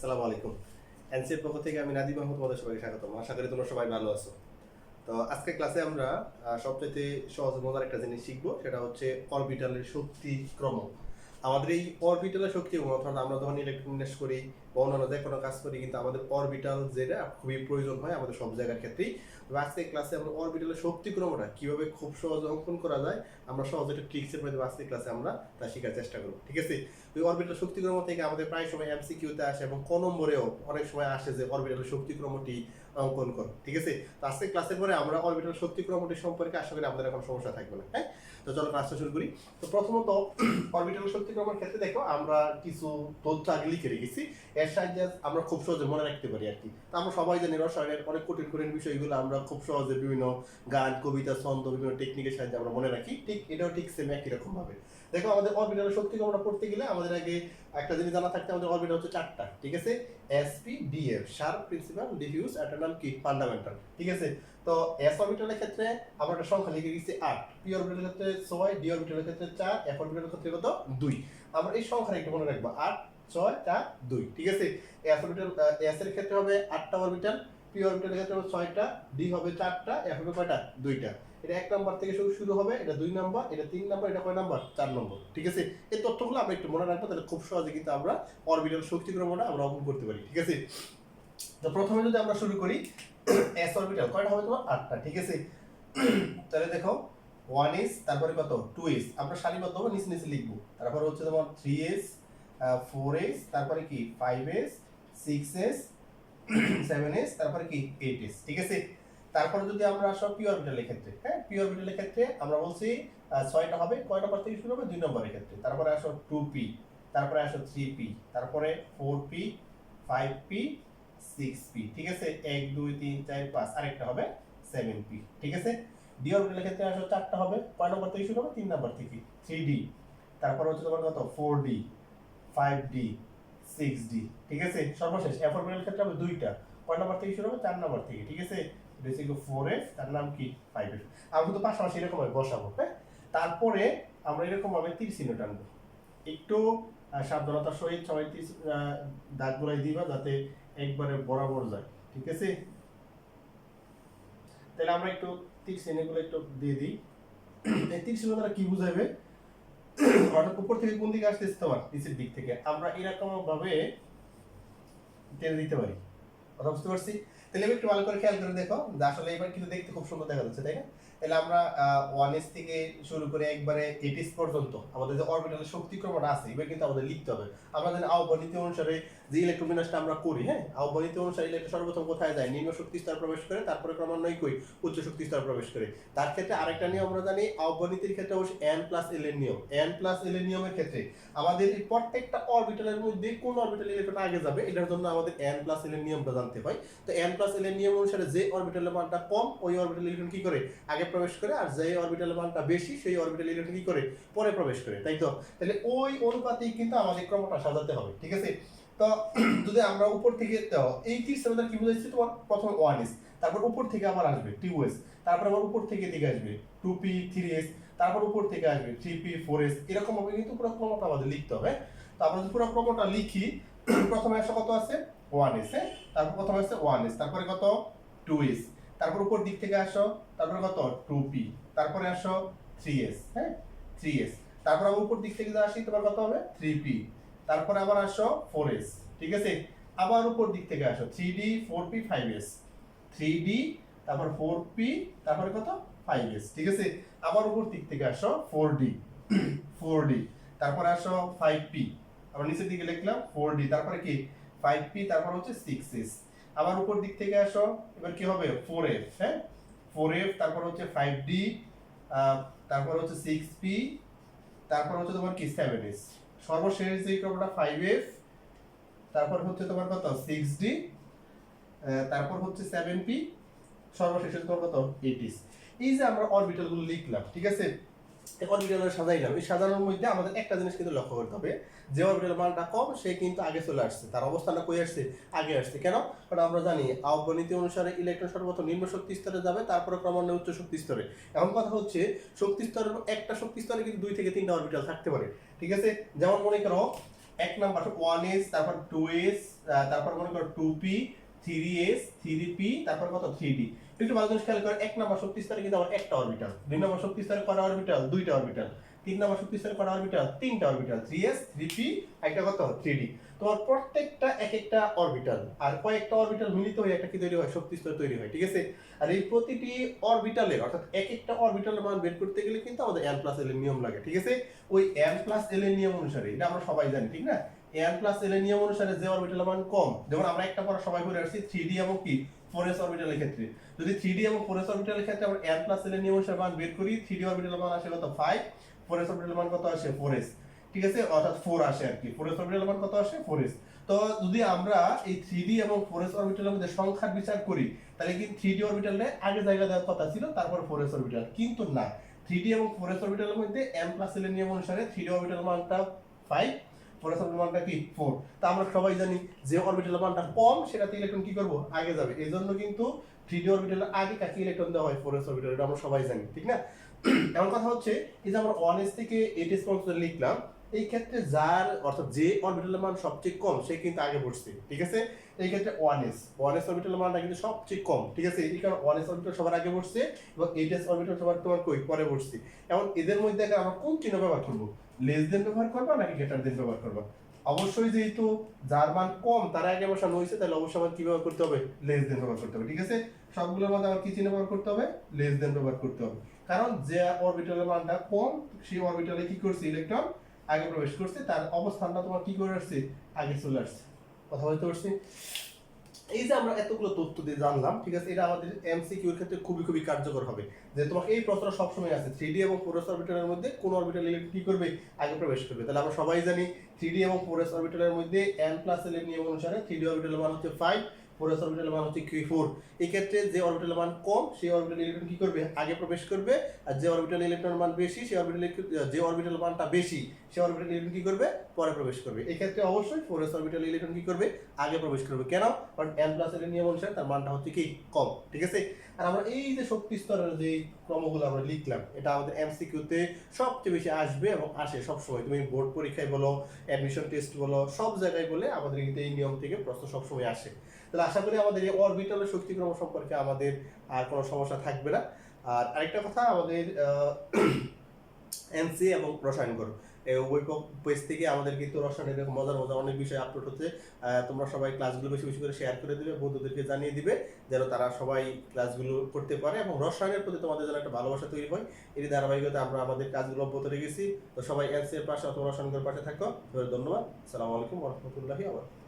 আসসালামু আলাইকুম। এনসিএর পক্ষ থেকে আমি নাদিম মাহমুদ তোমাদের সবাইকে স্বাগতম। আশা করি তোমরা সবাই ভালো আছো। তো আজকে ক্লাসে আমরা সবচেয়ে সহজ মজার একটা জিনিস শিখব, সেটা হচ্ছে অরবিটালের শক্তি ক্রম। আমাদের এই অরবিটালের শক্তি অর্থাৎ আমরা যখন ইলেকট্রন বিন্যাস করি বা অন্যান্য যে কোনো কাজ করি, কিন্তু আমাদের অরবিটাল যেটা খুবই প্রয়োজন হয় আমাদের সব জায়গার ক্ষেত্রেই। তবে আজকে ক্লাসে আমরা অরবিটালের শক্তি ক্রমটা কীভাবে খুব সহজে অঙ্কন করা যায়, আমরা সহজে একটা ট্রিক্সের মধ্যে আজকে ক্লাসে আমরা তা শেখার চেষ্টা করব, ঠিক আছে? ওই অরবিটাল শক্তিক্রম থেকে আমাদের প্রায় সময় এমসি কিউতে আসে এবং ক নম্বরেও অনেক সময় আসে যে অরবিটাল শক্তিক্রমটি অঙ্কন করো, ঠিক আছে? তো আজকে ক্লাসের পরে আমরা অরবিটাল শক্তিক্রমটি সম্পর্কে আশা করি আমাদের এখন সমস্যা থাকবে না হ্যাঁ? তো চলো ক্লাসটা শুরু করি। তো প্রথমত অরবিটাল শক্তিক্রমের ক্ষেত্রে দেখো, আমরা কিছু তথ্য আগে লিখে রেখেছি। এর সাহায্যে আমরা খুব সহজে মনে রাখতে পারি আর কি। তো আমরা সবাই জানি রসায়নের অনেক কঠিন কঠিন বিষয়গুলো, আমরা খুব সহজে বিভিন্ন গান, কবিতা, ছন্দ, বিভিন্ন টেকনিকের সাহায্যে আমরা মনে রাখি। ঠিক এটাও ঠিক সেম একই রকম ভাবে। দেখো আমাদের অরবিটালের শক্তি ক্রমটা পড়তে গেলে আমাদের আগে একটা জিনিস জানা থাকতে আমাদের অরবিটাল হচ্ছে চারটা, ঠিক আছে? SP DF sharp principal diffuse একটা নাম কি ফান্ডামেন্টাল ঠিক আছে? তো এস অরবিটালের ক্ষেত্রে আমরা একটা সংখ্যা লিখে দিচ্ছি আট পি অরবিটালের ক্ষেত্রে ছয় ডি অরবিটালের ক্ষেত্রে চার এফ অরবিটালের ক্ষেত্রে কত? দুই। আমরা এই সংখ্যাটা একটু মনে রাখব, আট, ছয়, চার, দুই, ঠিক আছে? এস অরবিটাল এস এর ক্ষেত্রে হবে আটটা অরবিটাল পি অরবিটালের ক্ষেত্রে হবে ছয়টা ডি হবে চারটা এফ হবে কয়টা? দুইটা। এটা এক নাম্বার থেকে শুরু হবে, এটা দুই নাম্বার, এটা তিন নাম্বার, এটা কয় নাম্বার? চার নম্বর, ঠিক আছে? এই তথ্যগুলো আমরা একটু মনে রাখব, তাহলে খুব সহজে কিন্তু আমরা অরবিটাল শক্তি ক্রমটা আমরা অঙ্কন করতে পারি, ঠিক আছে? তো প্রথমে যদি আমরা শুরু করি এস অরবিটাল কয়টা হবে তোমার? আটটা, ঠিক আছে? তাহলে দেখো ওয়ান এস তারপরে কত? টু এস আমরা সারিবদ্ধভাবে নিচে নিচে লিখব। তারপরে হচ্ছে তোমার থ্রি এস ফোর এস তারপরে কি? Five S six S seven S তারপরে কি? এইট এস ঠিক আছে? তারপরে যদি আমরা আসো পি অরবিটালের ক্ষেত্রে হ্যাঁ? পি অরবিটালের ক্ষেত্রে আমরা বলছি ছয়টা হবে কয় নম্বর থেকে শুরু হবে? দুই নম্বরের ক্ষেত্রে। তারপরে আসো টু পি তারপরে আসো থ্রি পি তারপরে four P five P six P ঠিক আছে? এক, দুই, তিন, চার, পাঁচ, আরেকটা হবে সেভেন পি ঠিক আছে? ডি অরবিটালের ক্ষেত্রে আসো চারটা হবে, কয় নম্বর থেকে শুরু হবে? তিন নম্বর থেকে। থ্রি ডি তারপরে হচ্ছে তোমার কত? Four D five D six D ঠিক আছে? সর্বশেষ এফ অরবিটালের ক্ষেত্রে হবে দুইটা। কয় নম্বর থেকে শুরু হবে? চার নম্বর থেকে, ঠিক আছে? বেসিক ফোর এফ তার নাম কি? ফাইভ এফ আমরা কিন্তু পাশাপাশি এরকম ভাবে বসাবো হ্যাঁ? তারপরে আমরা এরকম ভাবে তীর চিহ্ন টানবো। একটু সাবধানতার সহিত সবাই তীর আহ, দাগ গুলাই দিবা যাতে একবারে বরাবর যায় ঠিক আছে? তাহলে আমরা একটু তীর চিহ্নগুলো একটু দিয়ে দিই। এই তীর চিহ্ন দ্বারা কি বুঝাবে অর্থাৎ উপর থেকে কোন দিকে আসতেছে তোমার? নিচের দিক থেকে। আমরা এরকম ভাবে টেনে দিতে পারি। কথা বুঝতে পারছি? তাহলে একটু ভালো করে খেয়াল করে দেখো আসলে এবার কিন্তু দেখতে খুব সুন্দর দেখা যাচ্ছে, তাই না? তাহলে আমরা ওয়ান এস থেকে শুরু করে একবারে এটিস পর্যন্ত আমাদের যে অরবিটালের শক্তিক্রমটা আছে, এবার কিন্তু আমাদের লিখতে হবে। আমরা জানি আহ্বানীতি অনুসারে যে ইলেকট্রন বিন্যাসটা আমরা করি হ্যাঁ? আহ্বানীতি অনুসারে ইলেকট্রন সর্বপ্রথম কোথায় যায়? নিম্ন শক্তি স্তর প্রবেশ করে, তারপরে ক্রমান্বয়ে কই? উচ্চ শক্তি স্তর প্রবেশ করে। তার ক্ষেত্রে আরেকটা নিয়ম আমরা জানি আহ্বানীতির ক্ষেত্রে অবশ্যই এন প্লাস এল এর নিয়ম। এন প্লাস এল এর নিয়মের ক্ষেত্রে আমাদের এই প্রত্যেকটা অরবিটালের মধ্যে কোন অরবিটাল ইলেকট্রন আগে যাবে? এটার জন্য আমাদের এন প্লাস এল এর নিয়মটা জানতে হয়। তো এন প্লাস এল এর নিয়ম অনুসারে যে অরবিটালের মানটা কম, ওই অরবিটাল ইলেকট্রন কি করে? আগে প্রবেশ করে, আর যে অরবিটালের মানটা বেশি, সেই অরবিটাল ইলেকট্রন কি করে? পরে প্রবেশ করে, তাই তো? তাহলে ওই অনুপাতেই কিন্তু আমাদের ক্রমটা সাজাতে হবে, ঠিক আছে? তো যদি আমরা উপর থেকে এই তীর সেভেন কি বুঝাচ্ছি তোমার? প্রথমে ওয়ান এস তারপর উপর থেকে আবার আসবে টু এস তারপর আবার উপর থেকে দিকে আসবে টু পি থ্রি এস তারপর উপর থেকে আসবে থ্রি পি ফোর এস এরকম ভাবে কিন্তু পুরো ক্রমটা আমাদের লিখতে হবে। তো আমরা যদি পুরো ক্রমটা লিখি, প্রথমে আসে কত আছে ওয়ান এস হ্যাঁ? তারপর প্রথমে আছে ওয়ান এস তারপরে কত? টু এস তারপর উপর দিক থেকে আসো, তারপরে কত? টু পি তারপরে আসো থ্রি এস হ্যাঁ? থ্রি এস তারপর আবার উপর দিক থেকে যা আসি, তোমার কত হবে? থ্রি পি তারপরে আবার আসো ফোর এস ঠিক আছে? আবার উপর দিক থেকে আসো three D four P five S three D তারপর ফোর পি তারপরে কত? ফাইভ এস ঠিক আছে? আবার উপর দিক থেকে আসো ফোর ডি ফোর ডি তারপরে আসো ফাইভ পি আবার নিচের দিকে লিখলাম ফোর ডি তারপরে কি? ফাইভ পি তারপর হচ্ছে সিক্স এস আবার উপর দিক থেকে আসো, এবার কি হবে? ফোর এফ হ্যাঁ? ফোর এফ তারপর হচ্ছে ফাইভ ডি তারপর হচ্ছে সিক্স পি তারপর হচ্ছে তোমার কি? সেভেন এস সর্বশেষ যে ক্রমটা ফাইভ এফ তারপর হচ্ছে তোমার কত? সিক্স ডি তারপর হচ্ছে সেভেন পি সর্বশেষ তোমার কত? এইটিস এই যে আমরা অরবিটালগুলো লিখলাম, ঠিক আছে? অরবিটাল সাজাইলাম এই সাজানোর মধ্যে আমাদের একটা জিনিস কিন্তু লক্ষ্য করতে হবে, যে অরবিটাল মানটা কম, সে কিন্তু আগে চলে আসছে। তার অবস্থানটা কই আসছে? আগে আসছে। কেন? কারণ আমরা জানি আহ্বানীতি অনুসারে ইলেকট্রন সর্বপ্রথম নিম্ন শক্তি স্তরে যাবে, তারপরে ক্রমান্বয়ে উচ্চ শক্তি স্তরে। এখন কথা হচ্ছে, শক্তি স্তরের একটা শক্তি স্তরে কিন্তু দুই থেকে তিনটা অরবিটাল থাকতে পারে। ঠিক আছে? যেমন মনে করো, এক নাম্বার ওয়ান এস তারপর টু এস তারপর মনে করো two P three S, three P, তারপর কত? থ্রি একটু ভালো করে খেয়াল করো এক নাম্বার শক্তি স্তরে কিন্তু আমার একটা অরবিটাল দুই নাম্বার শক্তি স্তরে কটা অরবিটাল দুইটা অরবিটাল তিন নাম্বার শক্তি স্তরে কটা অরবিটাল তিনটা orbital three S, three P একটা কত? থ্রি তোমার প্রত্যেকটা এক একটা অরবিটাল আর কয়েকটা অরবিটাল মিলিত হয়ে একটা কি তৈরি হয়? শক্তি স্তর তৈরি হয়, ঠিক আছে? আর এই প্রতিটি অরবিটালের অর্থাৎ এক একটা অরবিটালের মান বের করতে গেলে কিন্তু আমাদের এন প্লাস এল এর নিয়ম লাগে, ঠিক আছে? ওই এন প্লাস এল এর নিয়ম অনুসারে, এটা আমরা সবাই জানি, ঠিক না? এন প্লাস এল এর নিয়ম অনুসারে যে অরবিটালের মান কম। যেমন আমরা একটা পর সবাই করে আসছি থ্রি ডি এবং কি? ফোর এস অরবিটালের ক্ষেত্রে। যদি থ্রি ডি এবং ফোর এস অরবিটালের ক্ষেত্রে আমরা এন প্লাস এল এর নিয়ম অনুসারে মান বের করি থ্রি ডি অরবিটালের মান আসে কত? ফাইভ ফোর এস অরবিটালের মান কত আসে? ফোর এস ঠিক আছে? অর্থাৎ ফোর আসে আর কি। ফোর এস অরবিটালের মান কত আসে? ফোর এস তো যদি আমরা এই থ্রি ডি এবং ফোর এস অরবিটালের মধ্যে সংখ্যার বিচার করি, তাহলে কিন্তু থ্রি ডি অরবিটালে আগে জায়গা দেওয়ার কথা ছিল, তারপর ফোর এস অরবিটাল কিন্তু না। থ্রি ডি এবং ফোর এস অরবিটালের মধ্যে এম প্লাস এল এর নিয়ম অনুসারে থ্রি ডি অরবিটাল মানটা ফাইভ এস মানটা কি? ফোর তা আমরা সবাই জানি যে অরবিটাল মানটা কম, সেটাতে ইলেকট্রন কি করব? আগে যাবে। এই জন্য কিন্তু থ্রি ডি অরবিটালের আগে কাকে ইলেকট্রন দেওয়া হয়? ফোর এস অরবিটাল এটা আমরা সবাই জানি, ঠিক না? এমন কথা হচ্ছে এই যে আমরা ওয়ান এস থেকে এইট এস পর্যন্ত লিখলাম, এই ক্ষেত্রে যার, অর্থাৎ যে অরবিটালের মান সবচেয়ে কম, সে কিন্তু আগে বসছে, ঠিক আছে? এই ক্ষেত্রে ওয়ান এস ওয়ান এস অরবিটালের মানটা কিন্তু সবচেয়ে কম, ঠিক আছে? এই কারণে ওয়ান এস অরবিটাল সবার আগে বসছে এবং এইট এস অরবিটাল সবার তোমার কই? পরে বসছে। এখন এদের মধ্যে আমরা কোন চিহ্ন ব্যবহার করব? লেস দেন ব্যবহার করবা নাকি গ্রেটার দেন ব্যবহার করবা? অবশ্যই যেহেতু যার মান কম, তার আগে বসানো হয়েছে তাহলে অবশ্যই আমার কি ব্যবহার করতে হবে? লেস দেন ব্যবহার করতে হবে, ঠিক আছে? সবগুলোর মধ্যে আমার কি চিহ্ন ব্যবহার করতে হবে? লেস দেন ব্যবহার করতে হবে। কারণ যে অরবিটালের মানটা কম, সেই অরবিটালে কি করছে? ইলেকট্রন আগে প্রবেশ করছে, তার অবস্থানটা তোমার কি করে আসছে? আগে চলে আসছে। কথা বলতে পারছি? এই যে আমরা এতগুলো তথ্য দিয়ে জানলাম, ঠিক আছে, এটা আমাদের এমসিকিউর ক্ষেত্রে খুবই খুবই কার্যকর হবে। যে তোমার এই প্রশ্নটা সবসময় আছে থ্রি এবং ফোর এস অরবিটালের মধ্যে কোন অরবিটাল ইলেকট্রন কি করবে? আগে প্রবেশ করবে। তাহলে আমরা সবাই জানি থ্রি এবং ফোর এস অরবিটালের মধ্যে এন প্লাস এর নিয়ম অনুসারে থ্রি অরবিটালের মান হচ্ছে ফাইভ ফোর এস অরবিটালের মান হচ্ছে কিউ ফোর এই ক্ষেত্রে যে অরবিটালের মান কম, সেই অরবিটাল ইলেকট্রন কি করবে? আগে প্রবেশ করবে, আর যে অরবিটাল ইলেকট্রন মান বেশি, সেই অরবিটাল যে অরবিটাল মানটা বেশি, সেই অরবিটাল ইলেকট্রন কি করবে? পরে প্রবেশ করবে। এই ক্ষেত্রে অবশ্যই ফোর এস অরবিটাল ইলেকট্রন কি করবে? আগে প্রবেশ করবে। কেন? কারণ এন প্লাস এর নিয়ম অনুসারে তার মানটা হচ্ছে কি? কম। ঠিক আছে? আর আমরা এই যে শক্তি স্তরের যে ক্রমগুলো আমরা লিখলাম, এটা আমাদের এমসিকিউতে সবচেয়ে বেশি আসবে এবং আসে সবসময়। তুমি বোর্ড পরীক্ষায় বলো অ্যাডমিশন টেস্ট বলো, সব জায়গায় বলে আমাদের কিন্তু এই নিয়ম থেকে প্রশ্ন সবসময় আসে। তাহলে আশা করি আমাদের এই অরবিটালের শক্তি ক্রম সম্পর্কে আমাদের আর কোনো সমস্যা থাকবে না। আর আরেকটা কথা, আমাদের এনসি এবং রসায়ন করো এই পেজ থেকে আমাদের কিন্তু রসায়নের এরকম মজার মজার অনেক বিষয় আপলোড হচ্ছে। তোমরা সবাই ক্লাসগুলো বেশি বেশি করে শেয়ার করে দিবে, বন্ধুদেরকে জানিয়ে দিবে, যেন তারা সবাই ক্লাসগুলো করতে পারে এবং রসায়নের প্রতি তোমাদের যেন একটা ভালোবাসা তৈরি হয়। এই ধারাবাহিকতা আমরা আমাদের কাজগুলো অব্যাহত রেখেছি। তো সবাই এনসি এর পাশে অথবা রসায়নের পাশে থাকো। ধন্যবাদ। সালামু আলাইকুম রহমতুল্লাহি আবার